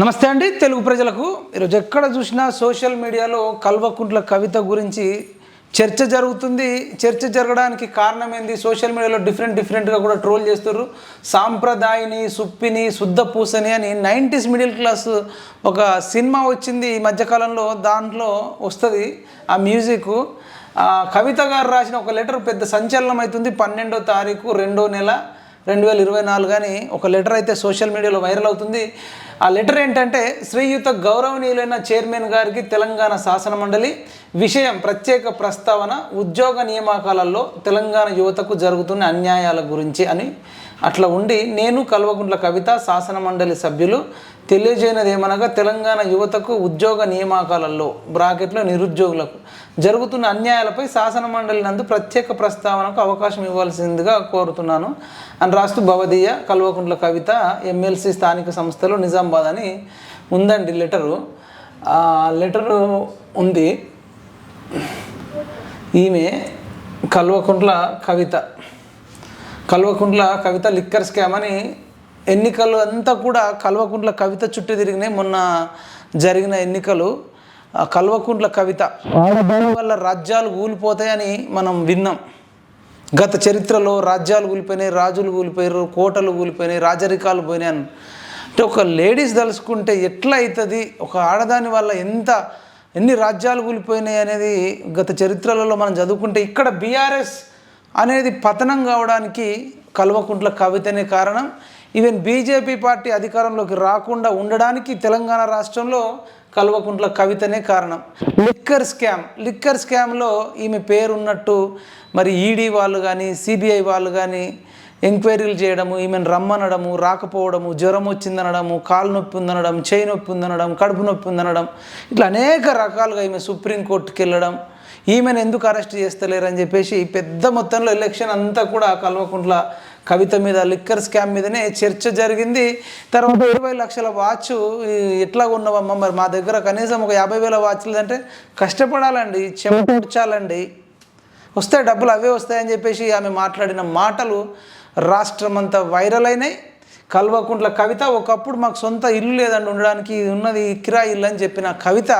నమస్తే అండి తెలుగు ప్రజలకు. ఈరోజు ఎక్కడ చూసినా సోషల్ మీడియాలో కల్వకుంట్ల కవిత గురించి చర్చ జరుగుతుంది. చర్చ జరగడానికి కారణం ఏంది సోషల్ మీడియాలో డిఫరెంట్ డిఫరెంట్గా కూడా ట్రోల్ చేస్తారు సాంప్రదాయని సుప్పిని శుద్ధ పూసని అని నైంటీస్ మిడిల్ క్లాస్ ఒక సినిమా వచ్చింది. ఈ మధ్యకాలంలో దాంట్లో వస్తుంది ఆ మ్యూజిక్. కవిత గారు రాసిన ఒక లెటర్ పెద్ద సంచలనం అవుతుంది పన్నెండో తారీఖు రెండో నెల. రెండు వేల ఇరవై నాలుగు కానీ ఒక లెటర్ అయితే సోషల్ మీడియాలో వైరల్ అవుతుంది. ఆ లెటర్ ఏంటంటే శ్రీయుత గౌరవనీయులైన చైర్మన్ గారికి తెలంగాణ శాసన మండలి విషయం ప్రత్యేక ప్రస్తావన ఉద్యోగ నియామకాలలో తెలంగాణ యువతకు జరుగుతున్న అన్యాయాల గురించి అని అట్లా ఉండి నేను కల్వకుంట్ల కవిత శాసన మండలి సభ్యులు తెలియజేయనది ఏమనగా తెలంగాణ యువతకు ఉద్యోగ నియామకాలలో బ్రాకెట్లో నిరుద్యోగులకు జరుగుతున్న అన్యాయాలపై శాసన మండలి నందు ప్రత్యేక ప్రస్తావనకు అవకాశం ఇవ్వాల్సిందిగా కోరుతున్నాను. అని రాస్తూ భవదీయ కల్వకుంట్ల కవిత ఎమ్మెల్సీ స్థానిక సంస్థలు నిజామాబాద్ అని ఉందండి లెటరు. లెటరు ఉంది. ఈమె కల్వకుంట్ల కవిత. కల్వకుంట్ల కవిత లిక్కర్ స్కామ్ అని ఎన్నికలు అంతా కూడా కల్వకుంట్ల కవిత చుట్టూ తిరిగినాయి. మొన్న జరిగిన ఎన్నికలు ఆ కల్వకుంట్ల కవిత వల్ల రాజ్యాలు కూలిపోతాయని మనం విన్నాం. గత చరిత్రలో రాజ్యాలు కూలిపోయినాయి రాజులు కూలిపోయారు కోటలు కూలిపోయినాయి రాజరికాలు పోయినాయి అని. అంటే ఒక లేడీస్ తలుసుకుంటే ఎట్లా అవుతుంది ఒక ఆడదాని వల్ల ఎంత ఎన్ని రాజ్యాలు కూలిపోయినాయి అనేది గత చరిత్రలలో మనం చదువుకుంటే ఇక్కడ బీఆర్ఎస్ అనేది పతనం కావడానికి కల్వకుంట్ల కవితనే కారణం. ఈవెన్ బీజేపీ పార్టీ అధికారంలోకి రాకుండా ఉండడానికి తెలంగాణ రాష్ట్రంలో కల్వకుంట్ల కవితనే కారణం. లిక్కర్ స్కామ్ లిక్కర్ స్కామ్లో ఈమె పేరున్నట్టు మరి ఈడీ వాళ్ళు కానీ సిబిఐ వాళ్ళు కానీ ఎంక్వైరీలు చేయడము ఈమెను రమ్మనడము రాకపోవడము జ్వరం వచ్చిందనడము కాలు నొప్పి ఉందనడం చేయి నొప్పి ఉందనడం కడుపు నొప్పి ఉందనడం ఇట్లా అనేక రకాలుగా ఈమె సుప్రీంకోర్టుకి వెళ్ళడం ఈమెను ఎందుకు అరెస్ట్ చేస్తలేరని చెప్పేసి పెద్ద మొత్తంలో ఎలక్షన్ అంతా కూడా కల్వకుంట్ల కవిత మీద లిక్కర్ స్కామ్ మీదనే చర్చ జరిగింది. తర్వాత ఇరవై లక్షల వాచ్ ఎట్లా ఉన్నవమ్మ మరి మా దగ్గర కనీసం ఒక యాభై వేల వాచ్లు అంటే కష్టపడాలండి చెమటూడ్చాలండి వస్తే డబ్బులు అవే వస్తాయని చెప్పేసి ఆమె మాట్లాడిన మాటలు రాష్ట్రమంతా వైరల్ అయినాయి. కల్వకుంట్ల కవిత ఒకప్పుడు మాకు సొంత ఇల్లు లేదండి ఉండడానికి ఉన్నది కిరాయి ఇల్లు అని చెప్పిన కవిత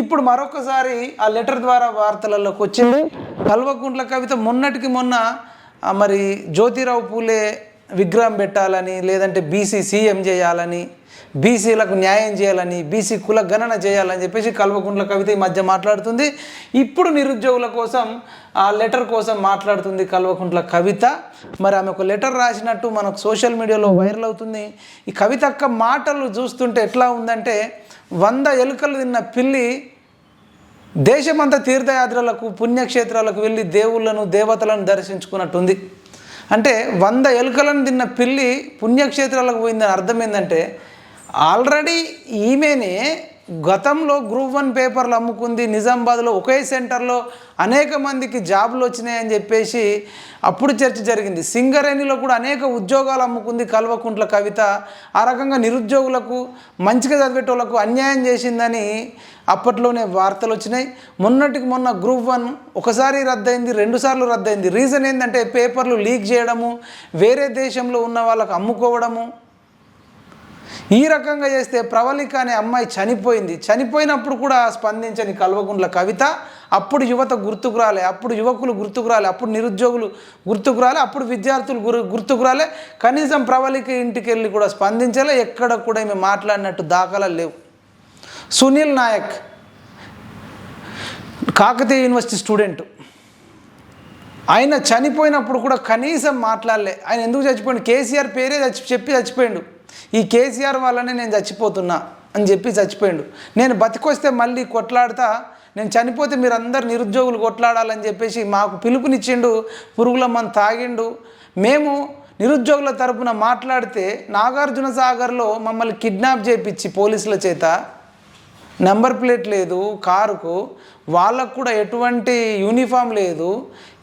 ఇప్పుడు మరొకసారి ఆ లెటర్ ద్వారా వార్తలలోకి వచ్చింది. కల్వకుంట్ల కవిత మొన్నటికి మొన్న మరి జ్యోతిరావు పూలే విగ్రహం పెట్టాలని లేదంటే బీసీ సీఎం చేయాలని బీసీలకు న్యాయం చేయాలని బీసీ కుల గణన చేయాలని చెప్పేసి కల్వకుంట్ల కవిత ఈ మధ్య మాట్లాడుతుంది. ఇప్పుడు నిరుద్యోగుల కోసం ఆ లెటర్ కోసం మాట్లాడుతుంది కల్వకుంట్ల కవిత. మరి ఆమె ఒక లెటర్ రాసినట్టు మనకు సోషల్ మీడియాలో వైరల్ అవుతుంది. ఈ కవిత యొక్క మాటలు చూస్తుంటే ఎట్లా ఉందంటే వంద ఎలుకలు తిన్న పిల్లి దేశమంతా తీర్థయాత్రలకు పుణ్యక్షేత్రాలకు వెళ్ళి దేవుళ్ళను దేవతలను దర్శించుకున్నట్టుంది. అంటే వంద ఎలుకలను తిన్న పిల్లి పుణ్యక్షేత్రాలకు పోయిందని అర్థం ఏంటంటే ఆల్రెడీ ఈమెనే గతంలో గ్రూప్ వన్ పేపర్లు అమ్ముకుంది. నిజామాబాద్లో ఒకే సెంటర్లో అనేక మందికి జాబులు వచ్చినాయని చెప్పేసి అప్పుడు చర్చ జరిగింది. సింగరేణిలో కూడా అనేక ఉద్యోగాలు అమ్ముకుంది కల్వకుంట్ల కవిత. ఆ రకంగా నిరుద్యోగులకు మంచిగా చదివేటోళ్ళకు అన్యాయం చేసిందని అప్పట్లోనే వార్తలు వచ్చినాయి. మొన్నటికి మొన్న గ్రూప్ వన్ ఒకసారి రద్దయింది రెండుసార్లు రద్దయింది. రీజన్ ఏంటంటే పేపర్లు లీక్ చేయడము వేరే దేశంలో ఉన్న వాళ్ళకు అమ్ముకోవడము ఈ రకంగా చేస్తే ప్రవళిక అనే అమ్మాయి చనిపోయింది. చనిపోయినప్పుడు కూడా స్పందించని కల్వకుంట్ల కవిత అప్పుడు యువత గుర్తుకు రాలే అప్పుడు యువకులు గుర్తుకు రాలే అప్పుడు నిరుద్యోగులు గుర్తుకు రాలే అప్పుడు విద్యార్థులు గురు గుర్తుకు రాలే. కనీసం ప్రవళిక ఇంటికి వెళ్ళి కూడా స్పందించలే ఎక్కడ కూడా ఈమె మాట్లాడినట్టు దాఖలాలు లేవు. Sunil Naik Kakatiya university student. ఆయన చనిపోయినప్పుడు కూడా కనీసం మాట్లాడలే. ఆయన ఎందుకు చచ్చిపోయిండు? కేసీఆర్ పేరే చచ్చి చెప్పి చచ్చిపోయాడు. ఈ కేసీఆర్ వల్లనే నేను చచ్చిపోతున్నా అని చెప్పి చచ్చిపోయిండు. నేను బతికొస్తే మళ్ళీ కొట్లాడతా నేను చనిపోతే మీరు అందరు నిరుద్యోగులు కొట్లాడాలని చెప్పేసి మాకు పిలుపునిచ్చిండు పురుగుల మన తాగిండు. మేము నిరుద్యోగుల తరపున మాట్లాడితే నాగార్జున సాగర్లో మమ్మల్ని కిడ్నాప్ చేయించి పోలీసుల చేత నెంబర్ ప్లేట్ లేదు కారుకు. వాళ్ళకు కూడా ఎటువంటి యూనిఫామ్ లేదు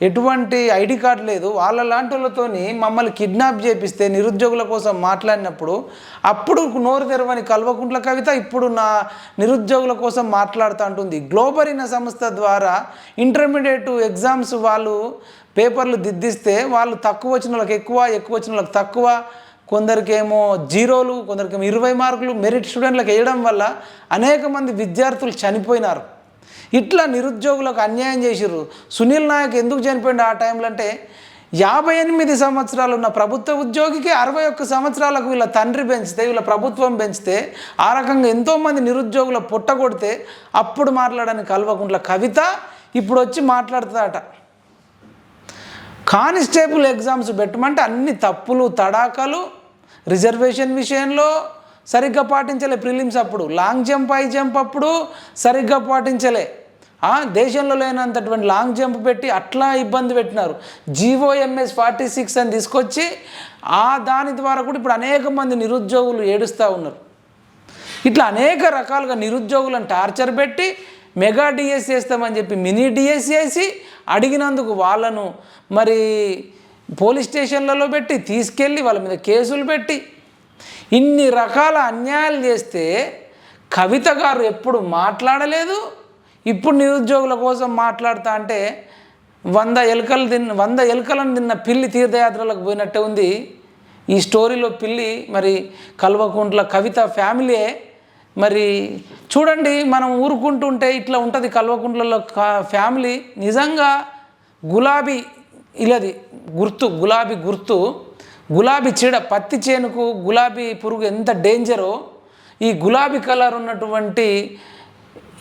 ఎటువంటి ఐడి కార్డ్ లేదు. వాళ్ళ లాంటి వాళ్ళతోని మమ్మల్ని కిడ్నాప్ చేపిస్తే నిరుద్యోగుల కోసం మాట్లాడినప్పుడు అప్పుడు నోరు తెరవని కల్వకుంట్ల కవిత ఇప్పుడు నా నిరుద్యోగుల కోసం మాట్లాడుతూ ఉంటుంది గ్లోబల్ ఇన్ సంస్థ ద్వారా ఇంటర్మీడియట్ ఎగ్జామ్స్ వాళ్ళు పేపర్లు దిద్దిస్తే వాళ్ళు తక్కువ వచ్చిన వాళ్ళకి ఎక్కువ ఎక్కువ వచ్చిన వాళ్ళకి తక్కువ కొందరికేమో జీరోలు కొందరికేమో ఇరవై మార్కులు మెరిట్ స్టూడెంట్లకు వేయడం వల్ల అనేక మంది విద్యార్థులు చనిపోయినారు. ఇట్లా నిరుద్యోగులకు అన్యాయం చేసిర్రు. సునీల్ నాయక్ ఎందుకు చనిపోయిండు ఆ టైంలో అంటే యాభై ఎనిమిది సంవత్సరాలు ఉన్న ప్రభుత్వ ఉద్యోగికి అరవై ఒక్క సంవత్సరాలకు వీళ్ళ తండ్రి పెంచితే వీళ్ళ ప్రభుత్వం పెంచితే ఆ రకంగా ఎంతోమంది నిరుద్యోగుల పుట్టగొడితే అప్పుడు మాట్లాడని కల్వకుంట్ల కవిత ఇప్పుడు వచ్చి మాట్లాడుతుందట. కానిస్టేబుల్ ఎగ్జామ్స్ పెట్టమంటే అన్ని తప్పులు తడాకలు రిజర్వేషన్ విషయంలో సరిగ్గా పాటించలే ప్రిలిమ్స్ అప్పుడు. లాంగ్ జంప్ హై జంప్ అప్పుడు సరిగ్గా పాటించలే. ఆ, దేశంలో లేనంతటువంటి లాంగ్ జంప్ పెట్టి అట్లా ఇబ్బంది పెట్టినారు. జీవోఎంఎస్ ఫార్టీ సిక్స్ అని తీసుకొచ్చి ఆ దాని ద్వారా కూడా ఇప్పుడు అనేక మంది నిరుద్యోగులు ఏడుస్తూ ఉన్నారు. ఇట్లా అనేక రకాలుగా నిరుద్యోగులను టార్చర్ పెట్టి మెగా డిఎస్ చేస్తామని చెప్పి మినీ డిఎస్ చేసి అడిగినందుకు వాళ్ళను మరి పోలీస్ స్టేషన్లలో పెట్టి తీసుకెళ్ళి వాళ్ళ మీద కేసులు పెట్టి ఇన్ని రకాల అన్యాయాలు చేస్తే కవిత గారు ఎప్పుడు మాట్లాడలేదు? ఇప్పుడు నిరుద్యోగుల కోసం మాట్లాడుతా అంటే వంద ఎలుకలు తిన్న వంద ఎలుకలను తిన్న పిల్లి తీర్థయాత్రలకు పోయినట్టే ఉంది. ఈ స్టోరీలో పిల్లి మరి కల్వకుంట్ల కవిత ఫ్యామిలీయే మరి చూడండి మనం ఊరుకుంటుంటే ఇట్లా ఉంటుంది కల్వకుంట్లలో కా- ఫ్యామిలీ నిజంగా గులాబీ ఇలాది గుర్తు గులాబీ గుర్తు గులాబీ చీడ పత్తి చేనుకు గులాబీ పురుగు ఎంత డేంజరో ఈ గులాబీ కలర్ ఉన్నటువంటి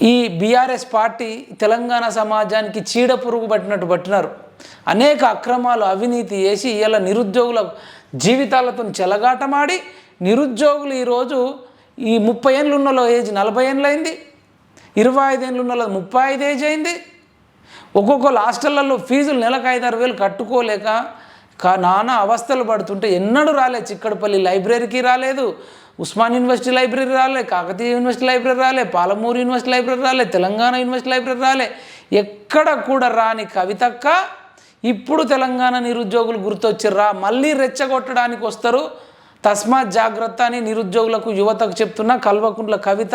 ఈ బీఆర్ఎస్ పార్టీ తెలంగాణ సమాజానికి చీడ పురుగు పట్టినట్టు పట్టినారు. అనేక అక్రమాలు అవినీతి చేసి ఇలా నిరుద్యోగుల జీవితాలతో చెలగాటమాడి నిరుద్యోగులు ఈరోజు ఈ ముప్పై ఏళ్ళు ఉన్నలో ఏజ్ నలభై ఏళ్ళు అయింది. ఇరవై ఐదేళ్ళు ఉన్నలో ముప్పై ఐదు ఏజ్ అయింది. ఒక్కొక్కరు హాస్టళ్ళలో ఫీజులు నెలకు ఐదారు వేలు కట్టుకోలేక కా నానా అవస్థలు పడుతుంటే ఎన్నడూ రాలేదు చిక్కడపల్లి లైబ్రరీకి రాలేదు. ఉస్మాన్ యూనివర్సిటీ లైబ్రరీ రాలే కాకతీయ యూనివర్సిటీ లైబ్రరీ రాలే పాలమూరు యూనివర్సిటీ లైబ్రరీ రాలే తెలంగాణ యూనివర్సిటీ లైబ్రరీ రాలే. ఎక్కడ కూడా రాని కవితక్క ఇప్పుడు తెలంగాణ నిరుద్యోగులు గుర్తొచ్చిర్రా మళ్ళీ రెచ్చగొట్టడానికి వస్తారు. తస్మాత్ జాగ్రత్త అని నిరుద్యోగులకు యువతకు చెప్తున్న కల్వకుంట్ల కవిత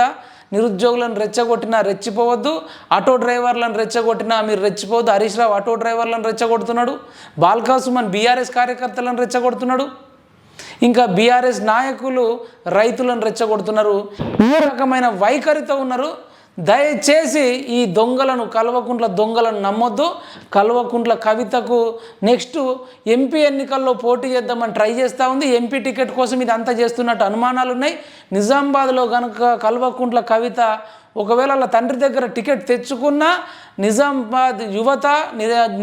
నిరుద్యోగులను రెచ్చగొట్టినా రెచ్చిపోవద్దు ఆటో డ్రైవర్లను రెచ్చగొట్టినా మీరు రెచ్చిపోవద్దు. హరీష్ రావు ఆటో డ్రైవర్లను రెచ్చగొడుతున్నాడు బాల్కా సుమన్ బీఆర్ఎస్ కార్యకర్తలను రెచ్చగొడుతున్నాడు ఇంకా బీఆర్ఎస్ నాయకులు రైతులను రెచ్చగొడుతున్నారు ఏ రకమైన వైఖరితో ఉన్నారు. దయచేసి ఈ దొంగలను కల్వకుంట్ల దొంగలను నమ్మొద్దు. కల్వకుంట్ల కవితకు నెక్స్ట్ ఎంపీ ఎన్నికల్లో పోటీ చేద్దామని ట్రై చేస్తూ ఉంది. ఎంపీ టికెట్ కోసం ఇది అంతా చేస్తున్నట్టు అనుమానాలు ఉన్నాయి నిజామాబాద్లో కనుక కల్వకుంట్ల కవిత ఒకవేళ వాళ్ళ తండ్రి దగ్గర టికెట్ తెచ్చుకున్నా నిజామాబాద్ యువత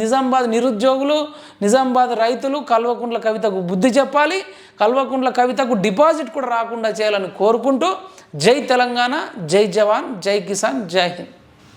నిజామాబాద్ నిరుద్యోగులు నిజామాబాద్ రైతులు కల్వకుంట్ల కవితకు బుద్ధి చెప్పాలి. కల్వకుంట్ల కవితకు డిపాజిట్ కూడా రాకుండా చేయాలని కోరుకుంటూ జై తెలంగాణ జై జవాన్ జై కిసాన్ జై హింద్.